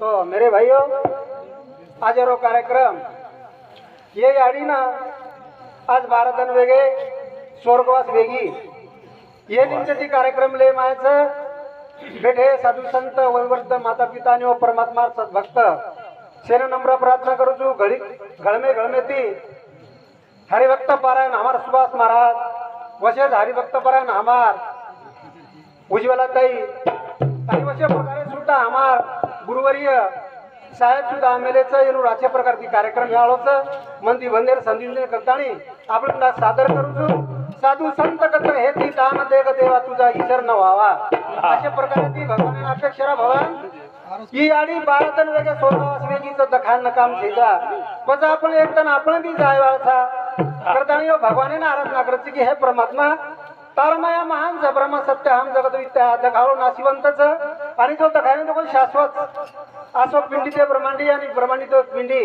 तो मेरे भाइयों आज रो कार्यक्रम ये गाडी ना आज भारत वेगे स्वर्गवास वेगी। ये निमच्याची कार्यक्रम ले मायाचं भेटे साधू संत वैवर्त माता पिता आणि व परमात्मा सद्भक्त। शेन नम्र प्रार्थना करू घडी घळमे घळमे ती हरिभक्त पारायण हमार सुभाष महाराज वशेष हरिभक्त पारायण हमार। उज्ज्वला ताई प्रकारे सुद्धा आम्हा गुरुवर्य साहेब सुद्धा आमेलेचं येणून अशा प्रकारची कार्यक्रम याळोच मंदी संधी करतानी आपण ना सादर करू साधू संत कथ हे ती दान देग देवा तुझा ईश्वर न व्हावा. अशा प्रकारे ती भगवान अपेक्षरा भगवान ही आडी बाळतन वेगळ्या सोडवास वेगळीच दखान काम थेजा पण आपण एक तन आपण बी जाय वाळसा करताना भगवाने आराधना करायची की हे परमात्मा तारमाया महान ज ब्रह्म सत्य हम जगत विद्या नाशिवंतच आणि तो दखाने तो कोण शाश्वत. असो पिंडी ते ब्रह्मांडी आणि ब्रह्मांडी तो पिंडी.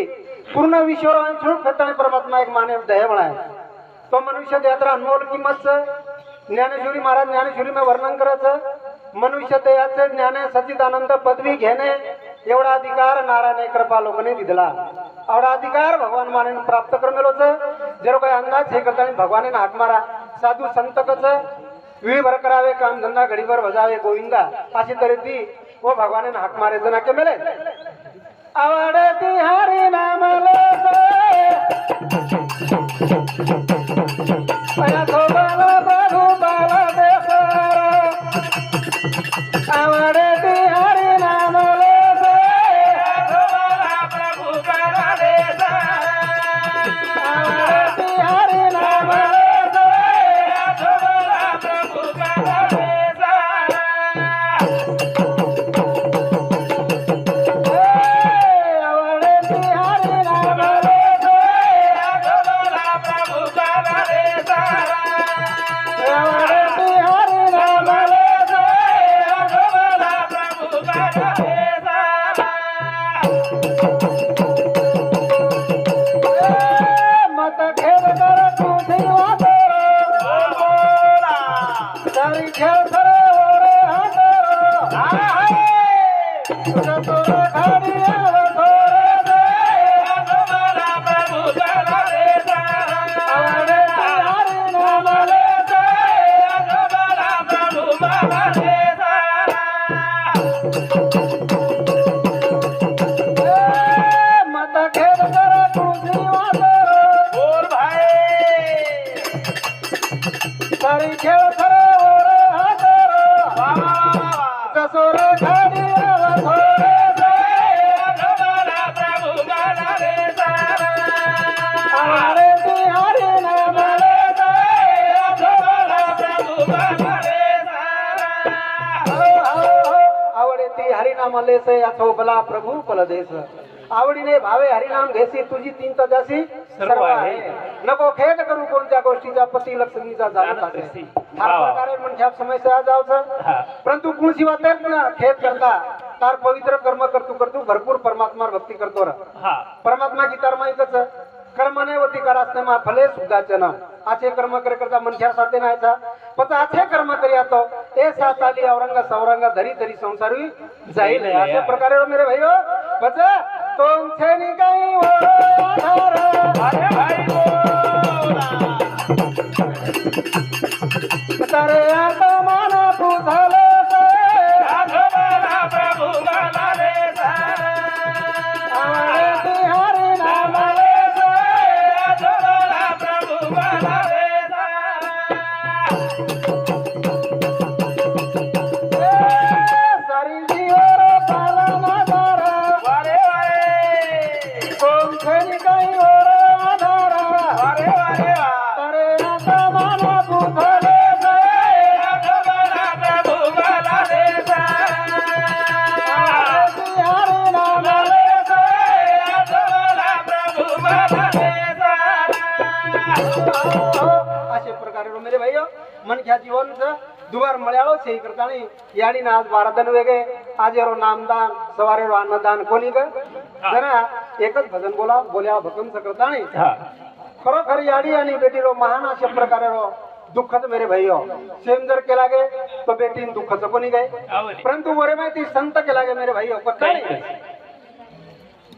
पूर्ण विश्वर आणि छूट परमात्मा एक माने दय म्हणाय तो मनुष्य यात्रा अनमोल किंमत ज्ञानेश्वरी महाराज ज्ञानेश्वरी में वर्णन करायचं मनुष्य दयाचे ज्ञाने सचिदानंद पदवी घेणे एवढा अधिकार नारायण कृपा लोकने दिला. एवढा अधिकार भगवान माने प्राप्त करमेलोच जर काही अंदाज हे करताना भगवाने हाक मारा. साधू संत कच वेळ भर करावे काम धंदा घडीभर भजावे गोविंदा अशी तरी ती व भगवाने हाक मारे जना के मेले. आवड ती हरी नाम सारी खेळ ओरे जसोर थोरे दे आवड ती हरी नाम आवडे ती हरिनाम लेस याचो बला प्रभू पलदेश आवडीने भावे हरिनाम घेसी तुझी तीन तजासी सर्व आहे. नको खेद कोणत्या गोष्टीचा पती लक्ष्मीचा जाणत आहे हा प्रकारे म्हणजे समस्या जावचं. परंतु गुण शिवा ना खेद करता. तार पवित्र कर्म करतो करतो भरपूर परमात्मा भक्ती करतो र. परमात्मा की कर्म एकच कर्मने वती करासने मा फले सुद्धाचे ना आचे कर्म करे करता मनख्या साथे नायचा पण आचे कर्म करी आतो. ए सात आली औरंगा सौरंगा धरी धरी संसारी जाईल अशा प्रकारे मेरे भाई बच तो काही खेळी तर आता माना तू जीवन दुबार मळ्याळो से करतानी याडी ना आज बारादन वेगे आज रो नामदान सवारे रो अन्नदान कोणी ग? जरा एकच भजन बोला बोल्या भकम सकरतानी हा. खरोखर याडी आणि बेटी रो महान अशा प्रकारे रो दुःखच मेरे भाइयो सेम जर केला गे तो बेटीन दुःखच कोणी गए. परंतु वरे माहिती संत केला गे मेरे भाइयो कत्तानी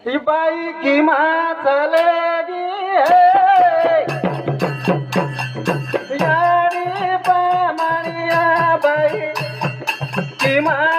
ही बाई की माँ चलेगी है की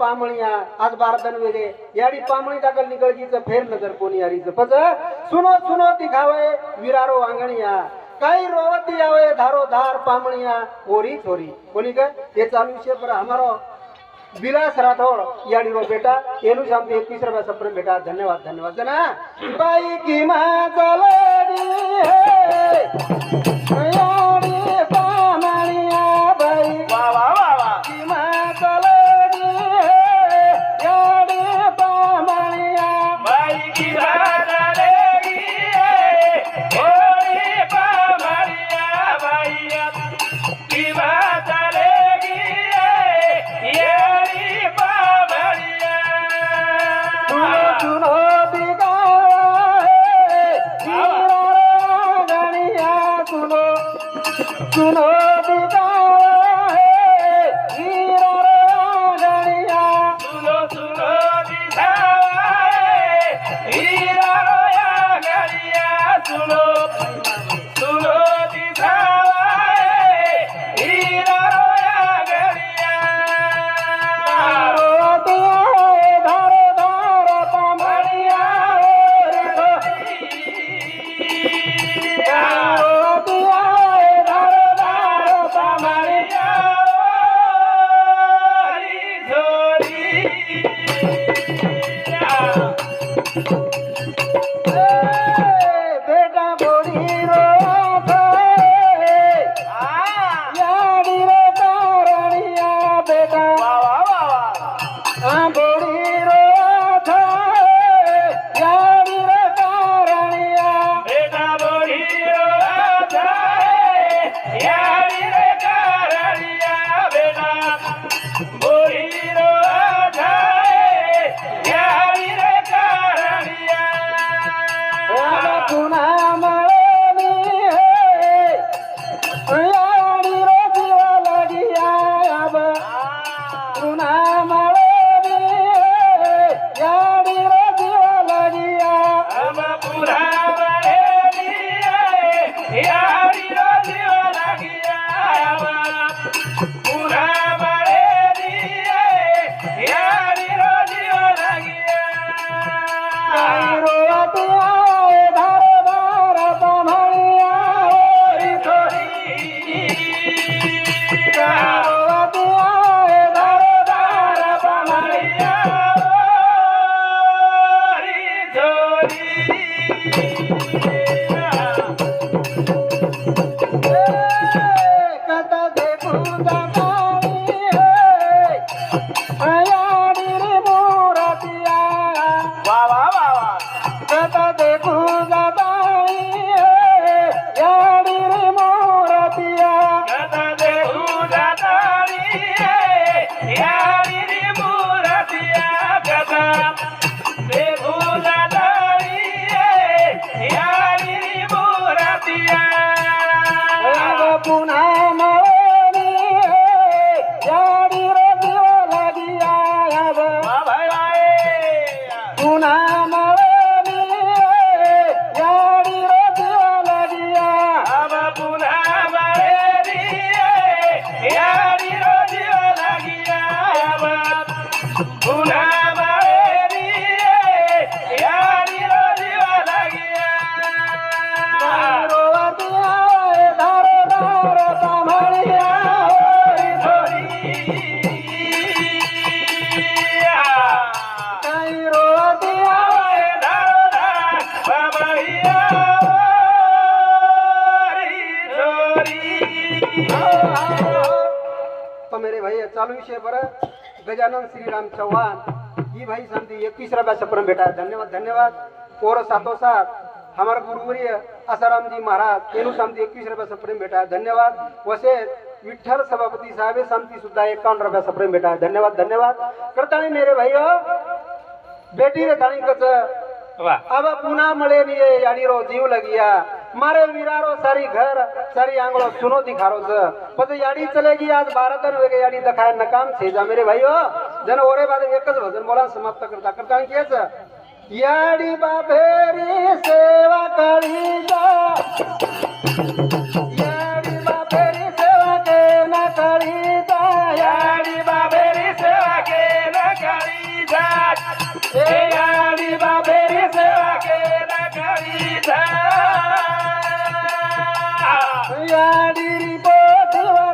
पामळी आज बारदन वेगळे याडी पामळी दाखल निकळगीच फेर नजर कोणी यारीच पज सुनो सुनो ती घावय विरारो वांगणिया. काही रोवती यावे धारो धार पामणिया ओरी छोरी. कोणी का हे चालू विषय पर हमारो. विलास राठोड याडी रो बेटा. एनु शाम एकवीस रुपया सप्रेम बेटा. धन्यवाद धन्यवाद. ना बाई की मा चालडी है! याडी तो मेरे भाई चालू विषय बरं गजानन श्रीराम चौहान ही भाई सांगते एकवीस रुपया सप्रम भेटा धन्यवाद धन्यवाद। पोर सातोसात हमारा गुरुवर्य आसाराम जी महाराज तेनू सांगते एकवीस रुपया सप्रेम भेटा धन्यवाद। वसे विठ्ठल सभापती साहेब सांगती सुद्धा एकावन्न रुपया सप्रेम भेटा धन्यवाद धन्यवाद। करताना मेरे भाई बेटी रे कच अब पुन्हा मळे निये याडी रो जीव लगिया। मारे वीरारो सारी घर सारी आंगलो सुनो दिखारो स। पते याडी चलेगी आज बारह दिन वेगे याडी दखाय नकाम छे जा मेरे हो जन ओरे बाद एकच भजन बोला समाप्त करता। करता केच याडी बाबेरी सेवा करी जा। न करी जात याडी बोधवा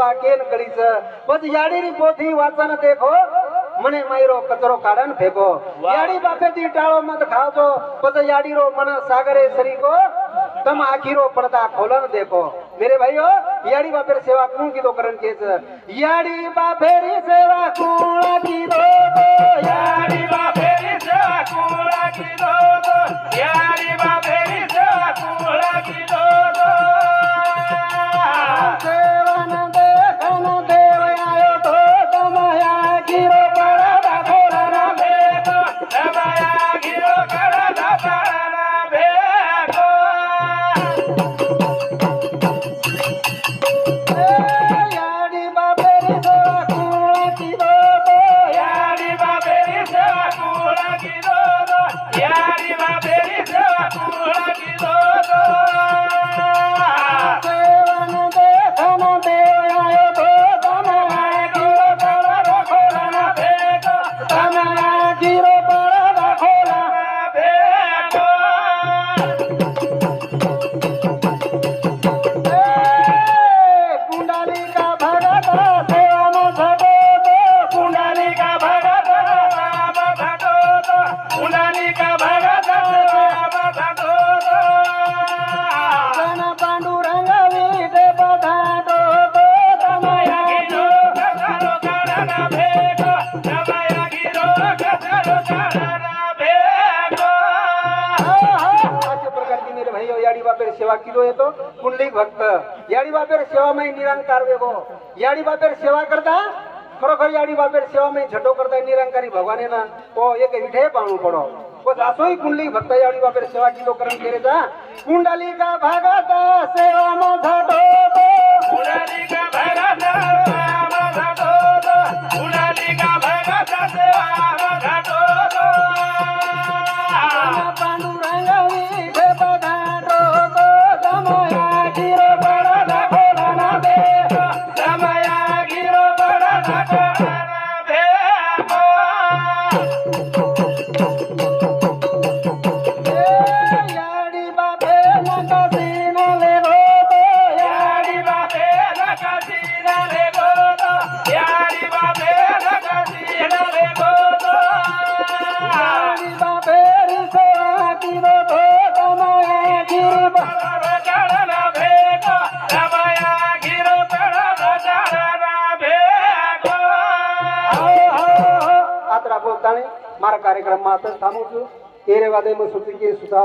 सेवा केन करीच बस याडी री पोथी वाचन देखो. मने मायरो कचरो काढन फेको. याडी बापेची टाळो मत खावतो बस याडी रो मन सागरे सरी को तम आखिरो पडदा खोलन देखो. मेरे भाइयो याडी बापेर सेवा कौन की दो करन केच? याडी बापेरी सेवा कौन की दो याडी बाबेरी सेवा कुळा की दोदो याडी बाबेरी करताय निरंकार वेगो। याडी बापेर सेवा करता? खरोखर याडी बापेर सेवा मी झटो करता निरंकारी भगवाने ना? ओ एक विठे पाहू पडो। बस असोही कुंडली भक्त याडी बापेर सेवा किलो करण केले जा कुंडली का भागात सेवा माझा डोबो कुंडली का सेवा कुंडली का सेवा